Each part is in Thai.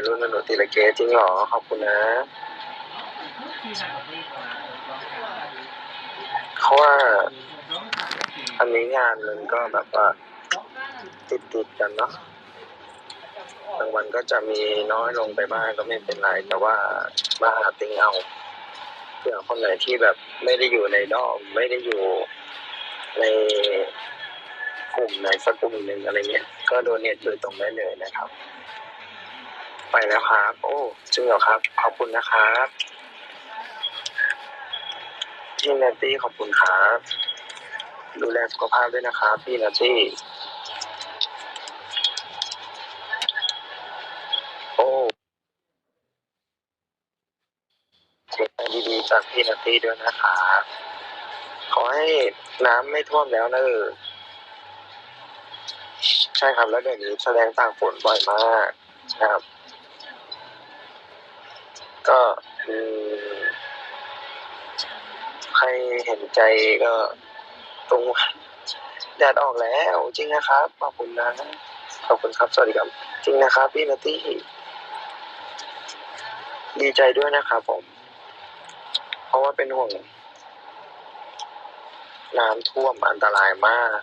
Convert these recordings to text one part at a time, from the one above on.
ยรุ่นหนูตีละเกจริงเหรอขอบคุณนะเขาว่าอันนี้งานมันก็แบบว่าติดติดๆกันเนาะบางวันก็จะมีน้อยลงไปบ้างก็ไม่เป็นไร แต่ว่ามาหาติงเอาเผื่อคนไหนที่แบบไม่ได้อยู่ในดอมไม่ได้อยู่ในกลุ่มไหนสักกลุ่มหนึ่งอะไรเงี้ยก็โดนเนทโดยตรงได้เลยนะครับ ไปแล้วครับ โอ้จริงเหรอครับ ขอบคุณนะครับพี่นาตี้ขอบคุณครับ ดูแลสุขภาพด้วยนะครับพี่นาตี้โอ้เช็คดีๆจากพี่นาตี้ด้วยนะครับขอให้น้ำไม่ท่วมแล้วนะเออใช่ครับแล้วเดี๋ยวนี้แสดงต่างฝนบ่อยมากครับ ก็อืมใครเห็นใจก็ตรงแดดออกแล้ว จริงนะครับ ขอบคุณนะขอบคุณครับ สวัสดีครับ จริงนะครับ พี่นาตี้ดีใจด้วยนะครับผม เพราะว่าเป็นห่วงน้ำท่วมอันตรายมาก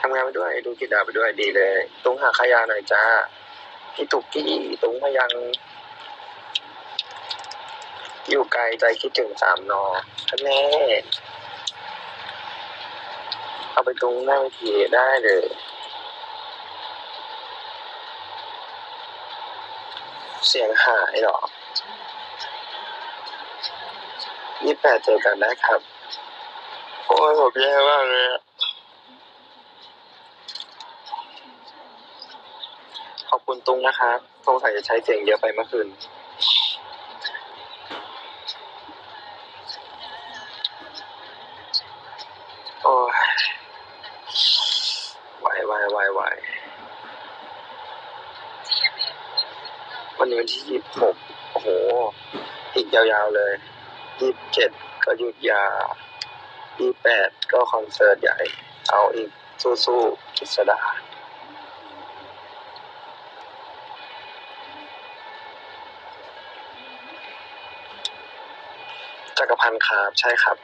ทำงานไปด้วย ดูกีฬาไปด้วยดีเลยตุ้งหาขยาหน่อยจ้า พี่ตุกกี้ตุ้งพยัง อยู่ไกลใจคิดถึงสามนอคะแน่เอาไปตรงหน้าเวทีได้เลยเสียงหายหรอยี่แปดเจอกันได้ครับ โอ้ยผมแย่มากเลยอะขอบคุณตุ งนะครับ สงสัยจะใช้เสียงเยอะไปเมื่อคืน โอ้ยไหวไหวไหวไหววันนี้วันที่ยี่สิบหกโอ้โห อีกยาวๆเลยยี่สิบเจ็ดก็หยุดยายี่แปดก็คอนเสิร์ตใหญ่ เอาอีกสู้ๆกิษดา จักรพันธ์ครับใช่ครับ